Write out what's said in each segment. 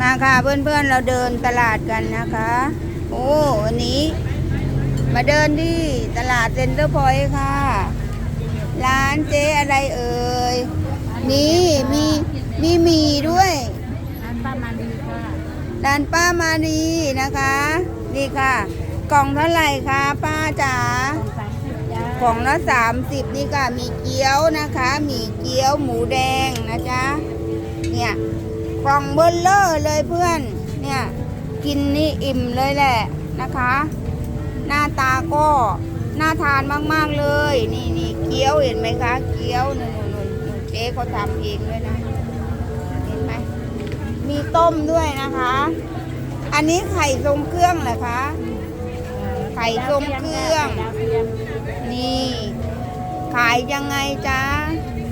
มาค่ะเพื่อนๆเราเดินตลาดกันนะคะ โอ้วันนี้ มาเดินที่ตลาดเซ็นเตอร์พอยต์ค่ะ ร้านเจ๊อะไรเอ่ย นี่มีมีหมีด้วย ร้านป้ามาดีค่ะ ร้านป้ามานีนะคะ นี่ค่ะ กล่องเท่าไหร่คะป้าจ๋าสามสิบจ้าของละสามสิบนี่ค่ะ มีเกี๊ยวนะคะ มีเกี๊ยวหมูแดงนะจ๊ะ เนี่ย กล่องเบลเลอร์เลยเพื่อน เนี่ย กินนี่อิ่มเลยแหละนะคะ หน้าตาก็น่าทานมากๆเลย นี่นี่เกี๊ยวเห็นไหมคะ เกี๊ยวนู่นนู่นนู่นนู่นเจ๊เขาทำเองด้วยนะ เห็นไหม มีต้มด้วยนะคะ อันนี้ไข่ทรงเครื่องเหรอคะ ไข่ทรงเครื่อง นี่ ขายยังไงจ๊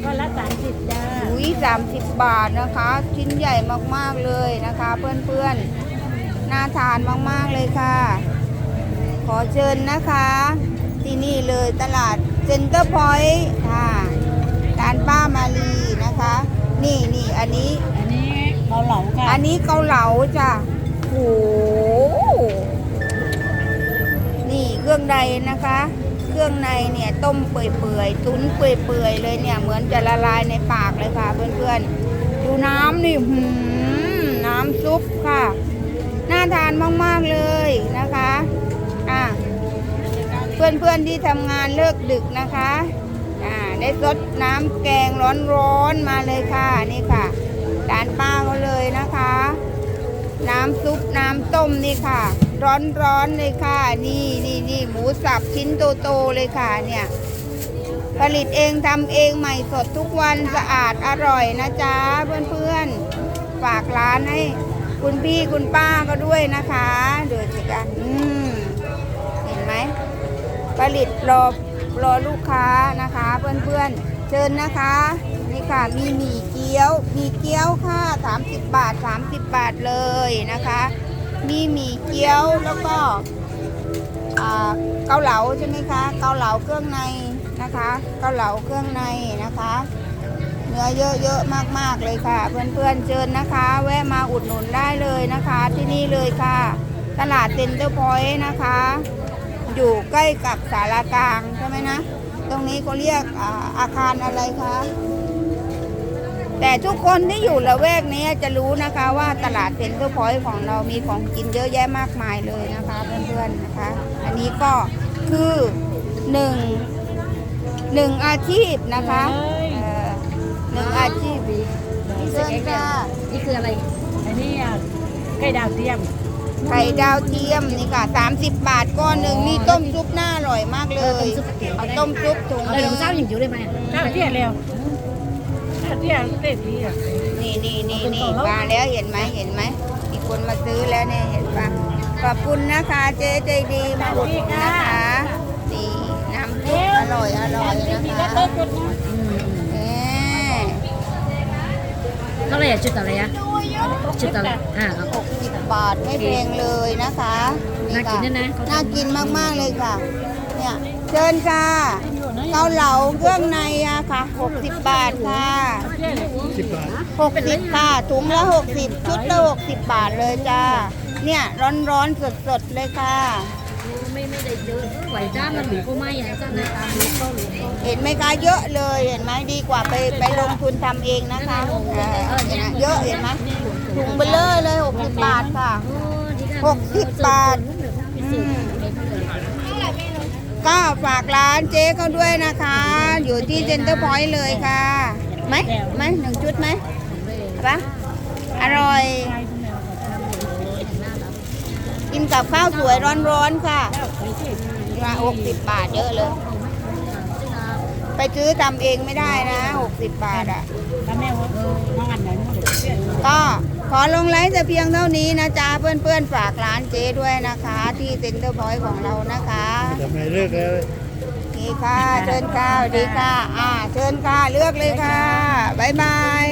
ะก็ละสามสิบจ้าอุ้ยสามสิบบาทนะคะ ชิ้นใหญ่มากๆเลยนะคะ เพื่อนๆ น่าทานมากๆเลยค่ะ ขอเชิญนะคะ ที่นี่เลยตลาดเซ็นเตอร์พอยต์ค่ะร้านป้ามาลีนะคะ นี่นี่อันนี้ อันนี้เกาเหลาค่ะอันนี้เกาเหลาจ้ะโอ้โหนี่เครื่องในนะคะ เครื่องในเนี่ยต้มเปื่อยๆ ตุ้นเปื่อยๆเลยเนี่ยเหมือนจะละลายในปากเลยค่ะเพื่อนๆ ดูน้ำนี่หืมน้ำซุปค่ะ น่าทานมากๆเลยนะคะอะเพื่อนๆที่ทำงานเลิกดึกนะคะอ่าได้ซดน้ำแกงร้อนๆมาเลยค่ะนี่ค่ะร้านป้าเขาเลยนะคะ น้ำซุปน้ำต้มนี่ค่ะ ร้อนๆเลยค่ะ นี่นี่นี่หมูสับชิ้นโตๆเลยค่ะเนี่ย ผลิตเองทำเองใหม่สดทุกวันสะอาดอร่อยนะจ๊ะเพื่อนๆ ฝากร้านให้คุณพี่คุณป้าก็ด้วยนะคะดูสิคะอืมเห็นไหมผลิตรอรอลูกค้านะคะ เพื่อนๆ เชิญนะคะนี่ค่ะมีหมี่เกี๊ยว มีเกี๊ยวค่ะ 30 บาท 30 บาทเลยนะคะ มีหมี่เกี๊ยวแล้วก็เกาเหลาใช่ไหมคะ เกาเหลาเครื่องในนะคะ เกาเหลาเครื่องในนะคะ เนื้อเยอะๆมากๆเลยค่ะ เพื่อนๆเชิญนะคะ แวะมาอุดหนุนได้เลยนะคะ ที่นี่เลยค่ะ ตลาดเซ็นเตอร์พอยต์นะคะ อยู่ใกล้กับสารากลางใช่ไหมนะ ตรงนี้เขาเรียกอาอาคารอะไรคะ แต่ทุกคนที่อยู่ละแวกนี้จะรู้นะคะว่าตลาดเซ็นเตอร์พอยต์ของเรามีของกินเยอะแยะมากมายเลยนะคะเพื่อนๆนะคะ อันนี้ก็คือหนึ่งหนึ่งอาชีพนะคะเอ่อหนึ่งอาชีพเชิญค่ะนี่คืออะไร อันนี้อะไก่ดาวเทียม ไข่ดาวเทียมนี่ค่ะ 30 บาทก้อนหนึ่งนี่ต้มซุปน่าอร่อยมากเลย เอาต้มซุปถุงเราหถึนึ่งงเช้าอย่างอยู่ได้ไหมเช้าเที่ยงแล้วเช้าเที่ยงเต็มที่อะ นี่นี่นี่นี่มาแล้วเห็นไหมเห็นไหมมีคนมาซื้อแล้วเนี่ยเห็นปะขอบคุณนะคะเจ๊ใจดีมาอุดหนุนนะคะนี่น้ำซุปอร่อยอร่อยนะคะเอ๊ะเท่าไหร่อะจุดอะไรอะจุดอะไรอ่าเอาหกสิบบาทไม่แพงเลยนะคะน่ากินค่ะนะนะเขาทำน่ากินมากๆเลยค่ะ เนี่ยเชิญค่ะ เกาเหลาเครื่องในอะค่ะหกสิบบาทค่ะสิบบาทหกสิบค่ะถุงละหกสิบชุดละหกสิบบาทเลยจ้า เนี่ยร้อนๆสดๆเลยค่ะ ไม่ไม่ได้เจอไหวจ้ามันหรือก็ไม่อย่างจ้าในตามนี้ก็หรือเห็นไหมคะเยอะเลยเห็นไหมดีกว่าไปไปลงทุนทำเองนะคะเออเห็นไหมเยอะเห็นไหมถุงเบลเลอร์เลยหกสิบบาทค่ะหกสิบบาทอืม ก็ฝากร้านเจ๊เขาด้วยนะคะ อยู่ที่เซ็นเตอร์พอยต์เลยค่ะไหมไหมหนึ่งชุดไหมอาปะอร่อย กินกับข้าวสวยร้อนๆค่ะมาหกสิบบาทเยอะเลย ไปซื้อทำเองไม่ได้นะหกสิบบาทอะก็ขอลงไลฟ์แต่เพียงเท่านี้นะจ๊ะเพื่อนๆ ฝากร้านเจ๊ด้วยนะคะ ที่เซ็นเตอร์พอยต์ของเรานะคะ ทำไมเลิกแล้วดีค่ะ เชิญค่ะดีค่ะ อ่า เชิญค่ะ เลือกเลยค่ะ บ๊ายบาย